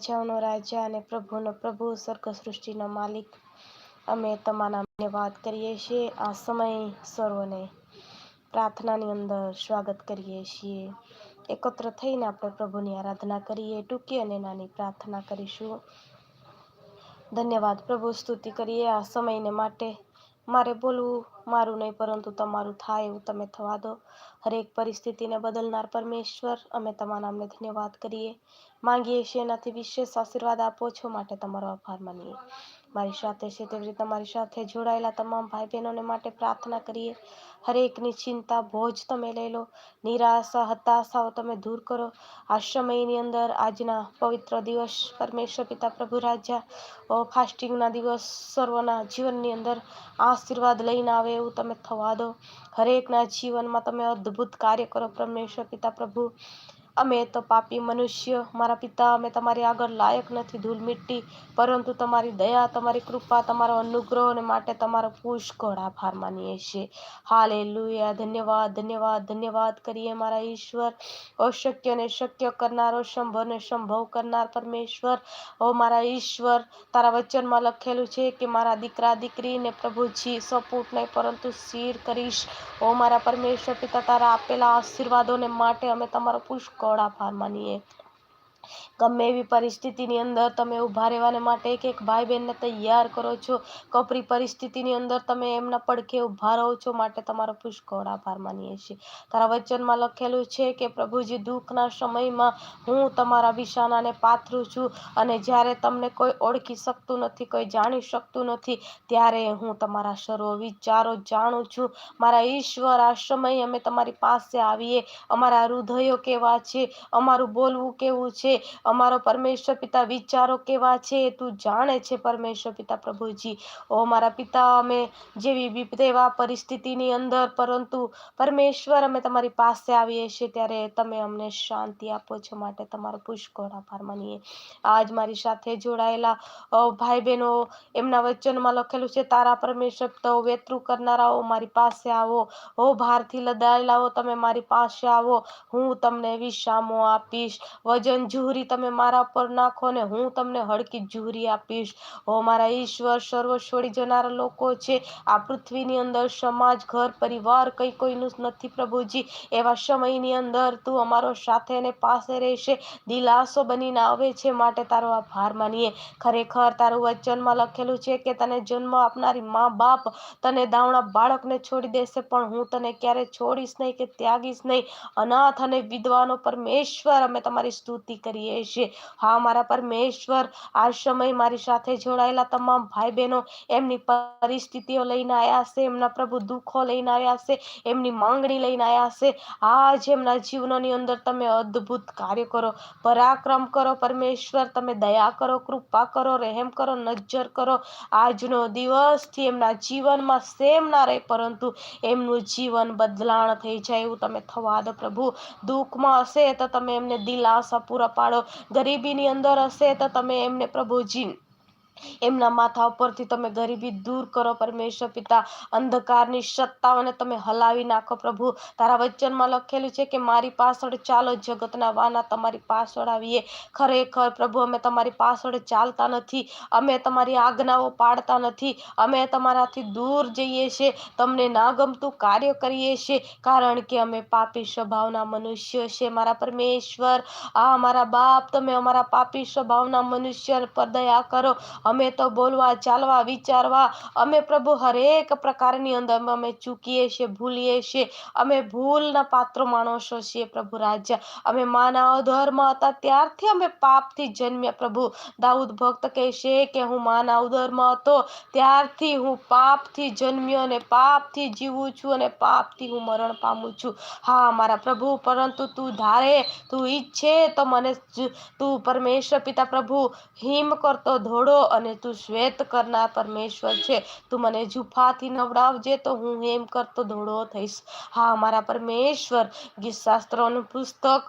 રાજાઓનો રાજા અને પ્રભુનો પ્રભુ સ્વર્ગ સૃષ્ટિનો માલિક. અમે તમારા ધન્યવાદ કરીએ છીએ. આ સમય સર્વને પ્રાર્થનાની અંદર સ્વાગત કરીએ છીએ. એકત્ર થઈને આપણે પ્રભુની આરાધના કરીએ. ટૂંકી અને નાની પ્રાર્થના કરીશું. ધન્યવાદ પ્રભુ, સ્તુતિ કરીએ આ સમયને માટે. મારે બોલવું મારું નહીં, પરંતુ તમારું થાય એવું તમે થવા દો. હરેક પરિસ્થિતિને બદલનાર પરમેશ્વર, અમે તમારા નામને ધન્યવાદ કરીએ. માંગીએ છીએ એનાથી વિશેષ આશીર્વાદ આપો, છો માટે તમારો આભાર માનીએ. મારી સાથે છે. તેવી રીતે તમારી સાથે જોડાયેલા તમામ ભાઈ બહેનોને માટે પ્રાર્થના કરીએ. હરેકની ચિંતા બોજ તમે લઈ લો. નિરાશા, હતાશાઓ તમે દૂર કરો. આ સમયની અંદર આજના પવિત્ર દિવસ પરમેશ્વર પિતા પ્રભુ રાજા ફાસ્ટિંગના દિવસ સર્વના જીવનની અંદર આશીર્વાદ લઈને આવે એવું તમે થવા દો. હરેકના જીવનમાં તમે અદ્ભુત કાર્ય કરો. પરમેશ્વર પિતા પ્રભુ અમે તો પાપી મનુષ્ય, મારા પિતા, અમે તમારી આગળ લાયક નથી, ધૂળ મિટ્ટી પરંતુ તમારી દયા, તમારી કૃપા, તમારો અનુગ્રહ અને માટે તમારો પુષ્કળ આભાર માનીએ છીએ. હાલે લુયા ધન્યવાદ ધન્યવાદ ધન્યવાદ કરીએ મારા ઈશ્વર. અશક્યને શક્ય કરનારો સંભવને સંભવ કરનાર પરમેશ્વર. ઓ મારા ઈશ્વર, તારા વચનમાં લખેલું છે કે મારા દીકરા, દીકરીને પ્રભુજી સપૂટ નહીં, પરંતુ શીર કરીશ. ઓ મારા પરમેશ્વર પિતા, તારા આપેલા આશીર્વાદોને માટે અમે તમારો પુષ્કળ આભાર માનીએ. ગમે એવી પરિસ્થિતિની અંદર તમે ઊભા રહેવાને માટે એક એક ભાઈ બહેનને તૈયાર કરો છો કપરી પરિસ્થિતિની અંદર તમે એમના પડખે ઊભા રહો છો માટે તમારો પુષ્કળ આભાર માનીએ છીએ. તારા વચનમાં લખેલું છે કે, પ્રભુજી, દુઃખના સમયમાં હું તમારા વિશાનાને પાથરું છું અને જ્યારે તમને કોઈ ઓળખી શકતું નથી, કોઈ જાણી શકતું નથી, ત્યારે હું તમારા સર્વ વિચારો જાણું છું. મારા ઈશ્વર આ સમય અમે તમારી પાસે આવીએ. અમારા હૃદયો કેવા છે? અમારું બોલવું કેવું છે? અમારો પરમેશ્વર પિતા વિચારો કેવા છે તું જાણે છે પરમેશ્વર પિતા પ્રભુજી. ઓ મારા પિતા, અમે જેવી વિપદેવા પરિસ્થિતિની અંદર, પરંતુ પરમેશ્વર અમે તમારી પાસે આવીએ છીએ ત્યારે તમે અમને શાંતિ આપો છો માટે તમારો પુષ્કળ આભાર માનીએ. આજ મારી સાથે જોડાયેલા ભાઈ બહેનો એમના વચનમાં લખેલું છે, તારા પરમેશ્વર તો વેતરું કરનારાઓ મારી પાસે આવો. હો ભારથી લદાયેલાઓ તમે મારી પાસે આવો. હું તમને વિશામો આપીશ. વજન જુહરી તમે મારા પર નાખો ને હું તમને હળકી જુહરી આપીશ. હો મારા ઈશ્વર સર્વ છોડી જનારા લોકો છે. આ પૃથ્વીની અંદર સમાજ, ઘર, પરિવાર કઈ કોઈનું નથી પ્રભુજી. એવા સમયની અંદર તું અમારો સાથે ને પાસે રહેશે. દિલાસો બનીને આવે છે માટે તારો આભાર માનીએ. ખરેખર તારું વચનમાં લખેલું છે કે તને જન્મ આપનારી મા બાપ તને દાવણા બાળકને છોડી દેશે, પણ હું તને ક્યારે છોડીશ નહીં કે ત્યાગીશ નહીં. અનાથ અને વિદ્વાનો પરમેશ્વર, અમે તમારી સ્તુતિ કરીએ છીએ. હા, મારા પરમેશ્વર, આ સમય મારી સાથે જોડાયેલા તમામ ભાઈ બહેનો એમની પરિસ્થિતિઓ લઈને આવ્યા છે, એમના પ્રભુ દુઃખો લઈને આવ્યા છે, એમની માંગણી લઈને આવ્યા છે. આજ એમના જીવનોની અંદર તમે અદ્ભુત કાર્ય કરો. પરાક્રમ કરો પરમેશ્વર, તમે દયા કરો, કૃપા કરો, રહેમ કરો, નજર કરો. આજનો દિવસથી એમના જીવનમાં સેમ ના રહે, પરંતુ એમનું જીવન બદલાણ થઈ જાય એવું તમે થવા દો પ્રભુ. દુઃખમાં હશે તો તમે એમને દિલાસા પૂરા પાડો. ગરીબીની અંદર હશે તો તમે એમને પ્રભુજી એમના માથા ઉપરથી તમે ગરીબી દૂર કરો પરમેશ્વર પિતા. અંધકારની સત્તાઓને તમે હલાવી નાખો પ્રભુ. તારા વચનમાં લખેલું છે કે મારી પાછળ ચાલો, જગતના વાના તમારી પાછળ આવીએ. ખરેખર પ્રભુ, અમે તમારી પાછળ ચાલતા નથી. અમે તમારી આજ્ઞાઓ પાડતા નથી. અમે તમારાથી દૂર જઈએ છીએ તમને ના ગમતું કાર્ય કરીએ છીએ કારણ કે અમે પાપી સ્વભાવના મનુષ્ય છે, મારા પરમેશ્વર. આ મારા બાપ, તમે અમારા પાપી સ્વભાવના મનુષ્ય પર દયા કરો. અમે તો બોલવા, ચાલવા, વિચારવા, અમે પ્રભુ હરેક પ્રકારની અંદર અમે ચૂકીએ છીએ, ભૂલીએ છીએ. અમે ભૂલના પાત્રો માણસો છીએ પ્રભુ રાજા. અમે માનવ ધર્મ હતા, ત્યારથી અમે પાપથી જન્મ્યા પ્રભુ. દાઉદ ભક્ત કહેશે કે હું માનવ ધર્મ હતો, ત્યારથી હું પાપથી જન્મ્યો અને પાપથી જીવું છું અને પાપથી હું મરણ પામું છું. હા, મારા પ્રભુ, પરંતુ તું ધારે, તું ઈચ્છે તો મને તું પરમેશ્વર પિતા પ્રભુ, હિમ કરતો ધોળો અને તું શ્વેત કરનાર પરમેશ્વર છે. તું મને જુફાથી નવડાવજે તો હું હેમ કરતો ધોળો થઈશ. હા, મારા પરમેશ્વર ગીત શાસ્ત્રોનું પુસ્તક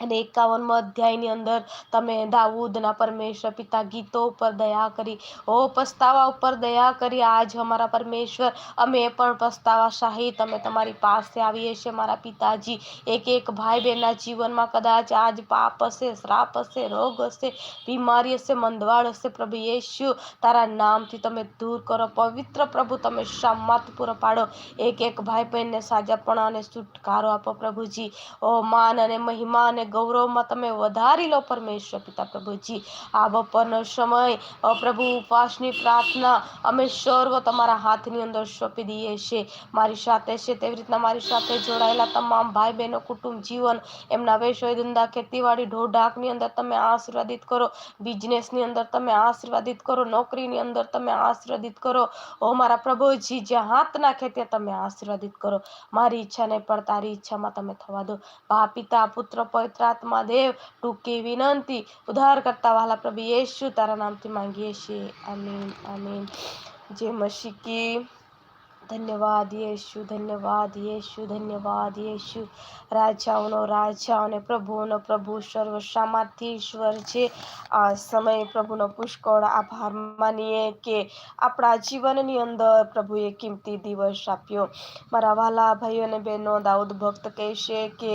અને એકાવનમાં અધ્યાયની અંદર તમે દાઉદના પરમેશ્વર પિતા ગીતો ઉપર દયા કરી, ઓ પસ્તાવા ઉપર દયા કરી, આજ અમારા પરમેશ્વર, અમે પણ પસ્તાવા શાહી, તમે તમારી પાસે આવીએ છીએ મારા પિતાજી. એક એક ભાઈ બહેનના જીવનમાં કદાચ આજ પાપ હશે, શ્રાપ હશે, રોગ હશે, બીમારી હશે મંદવાળ હશે, પ્રભુ યેશુ, તારા નામથી તમે દૂર કરો, પવિત્ર પ્રભુ તમે શામાત પૂરો પાડો. એક એક ભાઈ બહેનને સાજાપણા અને છુટકારો આપો પ્રભુજી. ઓ માન અને મહિમા અને ગૌરવમાં તમે વધારી લો પરમેશ્વર પિતા પ્રભુજી. આ બપોરનો સમય પ્રભુ ઉપવાસની પ્રાર્થના અમે સર્વ તમારા હાથની અંદર સોંપી દઈએ છીએ. મારી સાથે છે તેવી રીતના મારી સાથે જોડાયેલા તમામ ભાઈ બહેનો, કુટુંબ, જીવન, એમના વ્યવસાય ધંધા, ખેતીવાડી ઢોઢાકની અંદર તમે આશીર્વાદિત કરો. બિઝનેસની અંદર તમે આશીર્વાદિત કરો. નોકરીની અંદર તમે આશીર્વાદિત કરો. ઓ, મારા પ્રભુજી, જ્યાં હાથ નાખે ત્યાં તમે આશીર્વાદિત કરો. મારી ઈચ્છા નહીં પણ તારી ઈચ્છામાં તમે થવા દો. બા, પિતા, પુત્ર પવિત્ર પવિત્રાત્મા દેવ ટૂંકી વિનંતી ઉદ્ધાર કરતા વાલા પ્રભુ યેશુ તારા નામથી માંગીએ છીએ આમીન આમીન જે મશીકી ધન્યવાદ યેશુ ધન્યવાદ યેશુ ધન્યવાદ યેશુ રાજાઓનો રાજા અને પ્રભુનો પ્રભુ સર્વ ઈશ્વર છે આ સમય પ્રભુનો પુષ્કળ આભાર માનીએ કે આપણા જીવનની અંદર પ્રભુએ કિંમતી દિવસ આપ્યો। મારા વાલા ભાઈઓ અને બહેનો, દાઉદ ભક્ત કહેશે કે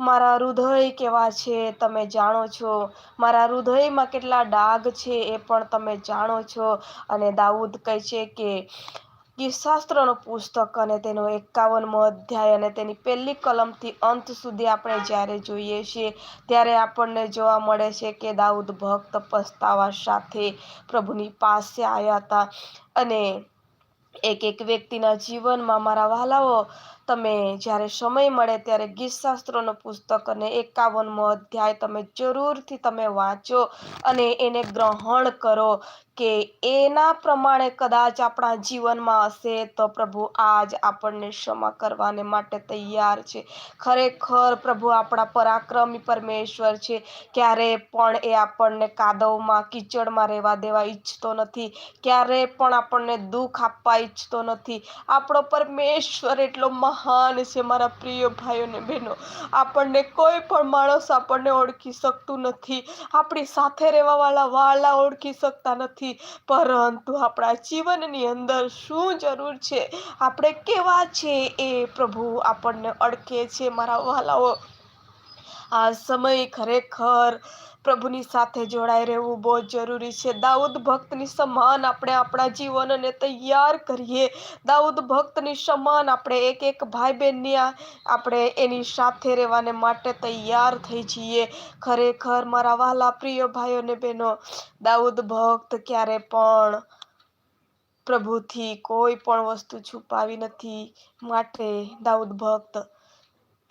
મારા હૃદય કેવા છે તમે જાણો છો. મારા હૃદયમાં કેટલા ડાઘ છે એ પણ તમે જાણો છો. અને દાઉદ કહે છે કે ગીતશાસ્ત્રનું પુસ્તક અને તેનો એકાવનમો અધ્યાય અને તેની પહેલી કલમથી અંત સુધી આપણે જ્યારે જોઈએ છીએ, ત્યારે આપણને જોવા મળે છે કે દાઉદ ભક્ત પસ્તાવા સાથે પ્રભુની પાસે આવ્યા હતા. અને એક એક વ્યક્તિના જીવનમાં મારા વહાલાઓ તમે જ્યારે સમય મળે ત્યારે ગીતશાસ્ત્રોનું પુસ્તક અને એકાવનમો અધ્યાય તમે જરૂરથી તમે વાંચો અને એને ગ્રહણ કરો કે એના પ્રમાણે કદાચ આપણા જીવનમાં હશે તો પ્રભુ આજ આપણને ક્ષમા કરવાને માટે તૈયાર છે. ખરેખર પ્રભુ આપણા પરાક્રમી પરમેશ્વર છે. ક્યારે પણ એ આપણને કાદવમાં, કીચડમાં રહેવા દેવા ઈચ્છતો નથી. ક્યારે પણ આપણને દુઃખ આપવા ઈચ્છતો નથી. આપણો પરમેશ્વર એટલો મહાન છે મારા પ્રિય ભાઈઓ અને બહેનો. આપણને કોઈ પણ માણસ આપણને ઓળખી શકતું નથી. આપણી સાથે રહેવાવાળા વાળા ઓળખી શકતા નથી. પરંતુ આપણા જીવનની અંદર શું જરૂર છે? આપણે કેવા છે એ પ્રભુ આપણને અડકે છે મારા વાલાઓ? આ સમય ખરેખર પ્રભુની સાથે જોડાઈ રહેવું બહુ જરૂરી છે. દાઉદ ભક્તની સમાન આપણે આપણા જીવનને તૈયાર કરીએ. દાઉદ ભક્તની સમાન આપણે એક એક ભાઈ બહેનની આપણે એની સાથે રહેવાને માટે તૈયાર થઈ જઈએ. ખરેખર મારા વહાલા પ્રિય ભાઈઓ ને બહેનો, દાઉદ ભક્ત ક્યારે પણ પ્રભુથી કોઈ પણ વસ્તુ છુપાવી નથી માટે દાઉદ ભક્ત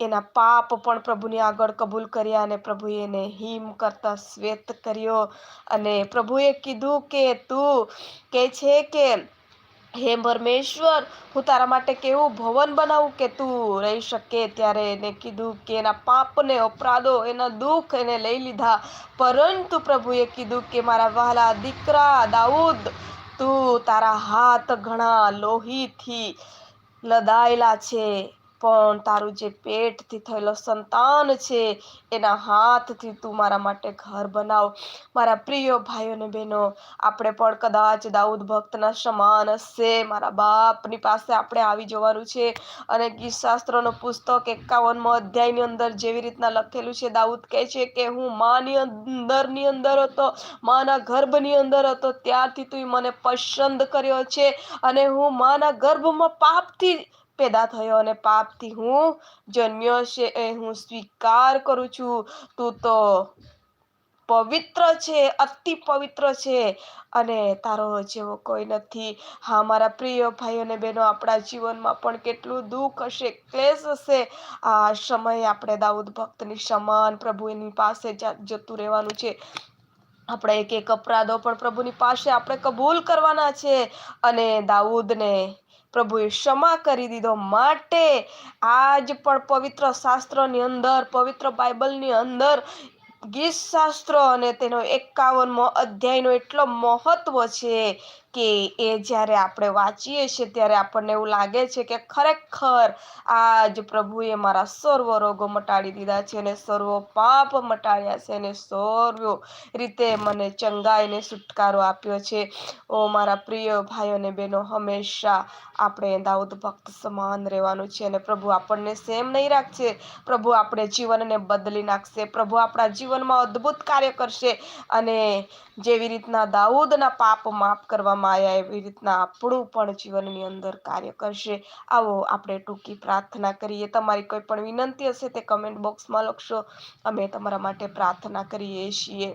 એના પાપ પણ પ્રભુની આગળ કબૂલ કર્યા અને પ્રભુએ એને હિમ કરતા શ્વેત કર્યો. અને પ્રભુએ કીધું કે, તું કે છે કે, હે પરમેશ્વર, હું તારા માટે કેવું ભવન બનાવું કે તું રહી શકે? ત્યારે એને કીધું કે, એના પાપને અપરાધો, એના દુઃખ એને લઈ લીધા. પરંતુ પ્રભુએ કીધું કે, મારા વહાલા દીકરા દાઉદ, તું તારા હાથ ઘણા લોહીથી લદાયેલા છે. પણ તારું જે પેટથી થયેલો સંતાન છે, એના હાથથી તું મારા માટે ઘર બનાવ. મારા પ્રિય ભાઈઓ અને બહેનો, આપણે પણ કદાચ દાઉદ ભક્તના સમાન હશે. મારા બાપની પાસે આપણે આવી જવાનું છે. અને ગીતશાસ્ત્રનું પુસ્તક એકાવનમો અધ્યાયની અંદર જેવી રીતના લખેલું છે, દાઉદ કહે છે કે, હું માની અંદરની અંદર હતો, માના ગર્ભની અંદર હતો. ત્યારથી તું મને પસંદ કર્યો છે અને હું માના ગર્ભમાં પાપથી પેદા થયો અને પાપથી હું જન્મ્યો છે એ હું સ્વીકાર કરું છું. તું તો પવિત્ર છે, અતિ પવિત્ર છે અને તારો જેવો કોઈ નથી. હા, મારા પ્રિય ભાઈઓ અને બહેનો, આપણા જીવનમાં પણ કેટલું દુઃખ હશે, ક્લેશ હશે. આ સમયે આપણે દાઉદ ભક્તની સમાન પ્રભુ એની પાસે જતું રહેવાનું છે. આપણે એક એક અપરાધો પણ પ્રભુની પાસે આપણે કબૂલ કરવાના છે અને દાઉદને પ્રભુએ ક્ષમા કરી દીધો માટે આજ પણ પવિત્ર શાસ્ત્રની અંદર, પવિત્ર બાઇબલની અંદર ગીત શાસ્ત્ર અને તેનો એકાવનમો અધ્યાયનો એટલો મહત્વ છે. કે એ જ્યારે આપણે વાંચીએ છીએ ત્યારે આપણને એવું લાગે છે કે ખરેખર આજ પ્રભુએ મારા સર્વ રોગો મટાડી દીધા છે અને સર્વ પાપ મટાડ્યા છે અને સર્વ રીતે મને ચંગાઈને છુટકારો આપ્યો છે. ઓ મારા પ્રિય ભાઈઓ અને બહેનો, હંમેશા આપણે દાઉદ ભક્ત સમાન રહેવાનું છે અને પ્રભુ આપણને સેમ નહીં રાખશે. પ્રભુ આપણે જીવનને બદલી નાખશે. પ્રભુ આપણા જીવનમાં અદ્ભુત કાર્ય કરશે અને જેવી રીતના દાઉદના પાપ માફ કરવામાં આવ્યા એવી રીતના આપણું પણ જીવનની અંદર કાર્ય કરશે. આવો આપણે ટૂંકી પ્રાર્થના કરીએ. તમારી કોઈ પણ વિનંતી હશે તે કમેન્ટ બોક્સમાં લખશો. અમે તમારા માટે પ્રાર્થના કરીએ છીએ.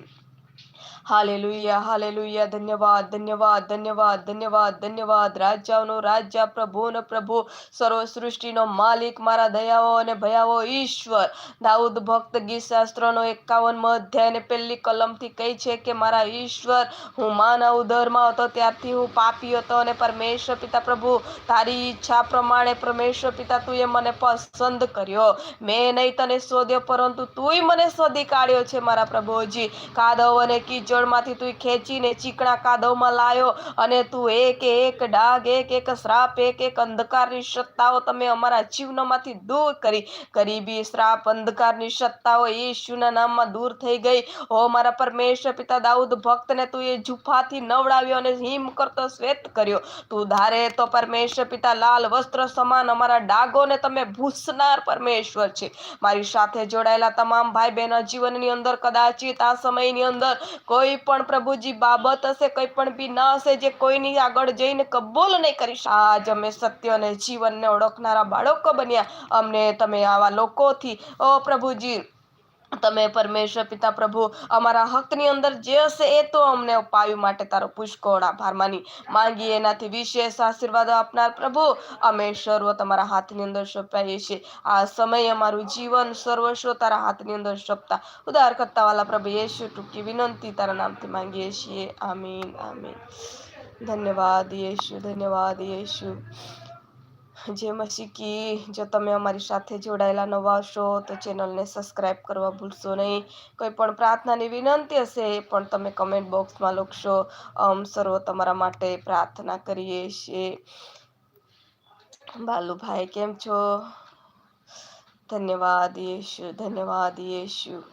હાલેલુયા હાલેલુયા ધન્યવાદ ધન્યવાદ ધન્યવાદ ધન્યવાદ ધન્યવાદ રાજાઓનો રાજા પ્રભુનો પ્રભુ સર્વ સૃષ્ટિનો માલિક મારા દયાઓ અને ભયાવો ઈશ્વર દાઉદ ભક્ત ગીત શાસ્ત્રનો એકાવન અધ્યાય અને પહેલી કલમથી કહી છે કે મારા ઈશ્વર હું માના ઉદરમાં હતો ત્યારથી હું પાપી હતો અને પરમેશ્વર પિતા પ્રભુ તારી ઈચ્છા પ્રમાણે પરમેશ્વર પિતા તું એ મને પસંદ કર્યો મેં નહીં તને શોધ્યો પરંતુ તુંય મને શોધી કાઢ્યો છે મારા પ્રભુજી કાદવ અને કીચડમાંથી તું ખેંચીને ચીકણા કાદવમાં લાયો અને તું એક એક ડાઘ, એક એક શ્રાપ, એક એક અંધકારની સત્તાઓ તમે અમારા જીવનમાંથી દૂર કરી, ગરીબી, શ્રાપ, અંધકારની સત્તાઓ ઈશુના નામમાં દૂર થઈ ગઈ. હો, મારા પરમેશ્વર પિતા દાઉદ, ભક્તને તું એ જુફાથી નવડાવ્યો અને હિમ કરતો શ્વેત કર્યો. તું ધારે તો પરમેશ્વર પિતા લાલ વસ્ત્ર સમાન અમારા ડાગોને તમે ભૂસનાર પરમેશ્વર છે. મારી સાથે જોડાયેલા તમામ ભાઈ બહેનો જીવનની અંદર કદાચિત આ સમયની અંદર કોઈ પણ પ્રભુજી બાબત હશે, કંઈ પણ બી ના હશે, જે કોઈની આગળ જઈને કબૂલ નહીં કરીશ આજ અમે સત્ય અને જીવનને ઓળખનારા બાળકો બન્યા. અમને તમે આવા લોકોથી, ઓ પ્રભુજી તમે પરમેશ્વર, પિતા, પ્રભુ અમારા હકની અંદર જે હશે એ તો અમને અપાવ્યું માટે તારો પુષ્કળ આભાર માની. માંગી એનાથી વિશેષ આશીર્વાદ આપનાર પ્રભુ, અમે સર્વ તમારા હાથની અંદર સોંપાઈએ છીએ. આ સમય અમારું જીવન સર્વસ્વ તારા હાથની અંદર સોંપતા. ઉદાર કરતા વાલા પ્રભુ યેશુ, ટૂંકી વિનંતી તારા નામથી માંગીએ છીએ. આમીન આમીન. ધન્યવાદ યેશુ ધન્યવાદ યેશુ. જય શીખી જો તમે અમારી સાથે જોડાયેલા નવા હશો, તો ચેનલને સબસ્ક્રાઈબ કરવા ભૂલશો નહીં. કોઈ પણ પ્રાર્થનાની વિનંતી હશે પણ તમે કમેન્ટ બોક્સમાં લખશો. અમ, સર્વ તમારા માટે પ્રાર્થના કરીએ છીએ. બાલુભાઈ, કેમ છો? ધન્યવાદ યેશુ ધન્યવાદ યેશુ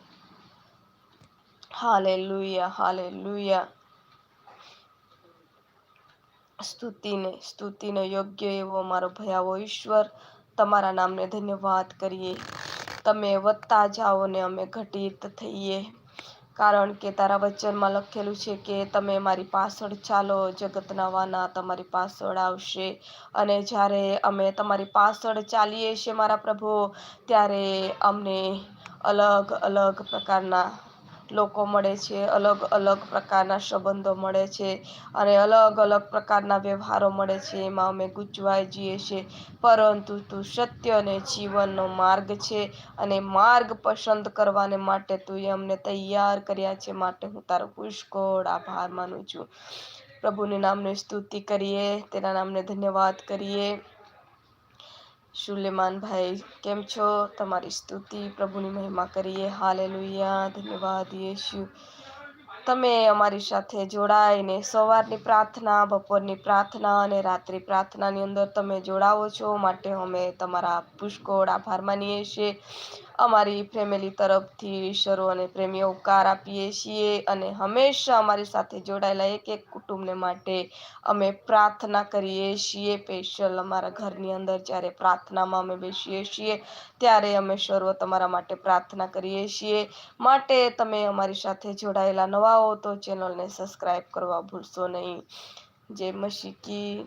હાલે લુયા હાલે લુયા સ્તુતિને સ્તુતિને યોગ્ય એવો મારો ભયાવો ઈશ્વર, તમારા નામને ધન્યવાદ કરીએ. તમે વધતા જાઓ ને અમે ઘટિત થઈએ. કારણ કે તારા વચનમાં લખેલું છે કે તમે મારી પાછળ ચાલો, જગતના વાના તમારી પાછળ આવશે. અને જ્યારે અમે તમારી પાછળ ચાલીએ છીએ મારા પ્રભુ, ત્યારે અમને અલગ અલગ પ્રકારના લોકો મળે છે, અલગ અલગ પ્રકારના સંબંધો મળે છે અને અલગ અલગ પ્રકારના વ્યવહારો મળે છે. એમાં અમે ગૂંચવાઈ જઈએ છીએ પરંતુ તું સત્ય અને જીવનનો માર્ગ છે અને માર્ગ પસંદ કરવાને માટે તું અમને તૈયાર કર્યા છે માટે હું તારો પુષ્કળ આભાર માનું છું. પ્રભુની નામની સ્તુતિ કરીએ, તેના નામને ધન્યવાદ કરીએ. સુલેમાનભાઈ, કેમ છો? તમારી સ્તુતિ, પ્રભુની મહિમા કરીએ. હાલે ધન્યવાદ યેશુ. તમે અમારી સાથે જોડાઈને સવારની પ્રાર્થના, બપોરની પ્રાર્થના અને રાત્રિ પ્રાર્થનાની અંદર તમે જોડાવો છો. માટે અમે તમારા પુષ્કળ આભાર માનીએ છીએ. અમારી ફેમિલી તરફથી ઈશ્વરો અને પ્રેમી ઉપકાર આપીએ છીએ અને હંમેશા અમારી સાથે જોડાયેલા એક એક કુટુંબને માટે અમે પ્રાર્થના કરીએ છીએ. સ્પેશિયલ અમારા ઘરની અંદર જ્યારે પ્રાર્થનામાં અમે બેસીએ છીએ, ત્યારે અમે સર્વ તમારા માટે પ્રાર્થના કરીએ છીએ. માટે તમે અમારી સાથે જોડાયેલા નવા હો તો ચેનલને સબસ્ક્રાઈબ કરવા ભૂલશો નહીં. જય મશીકી